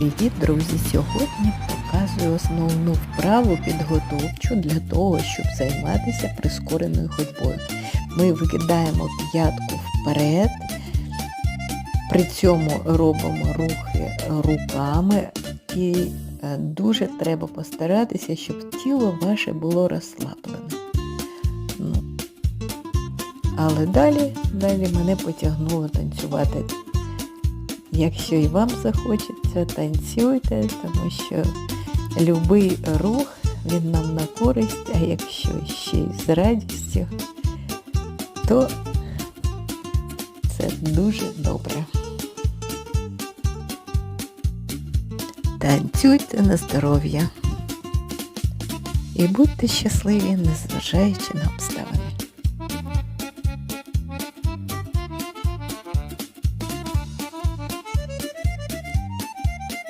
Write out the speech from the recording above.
Привіт, друзі! Сьогодні показую основну вправу підготовчу для того, щоб займатися прискореною ходьбою. Ми викидаємо п'ятку вперед, при цьому робимо рухи руками і е, дуже треба постаратися, щоб тіло ваше було розслаблене. Ну, але далі, далі мене потягнуло танцювати Якщо і вам захочеться, танцюйте, тому що любий рух, він нам на користь, а якщо ще й з радістю, то це дуже добре. Танцюйте на здоров'я і будьте щасливі, незважаючи на обставини.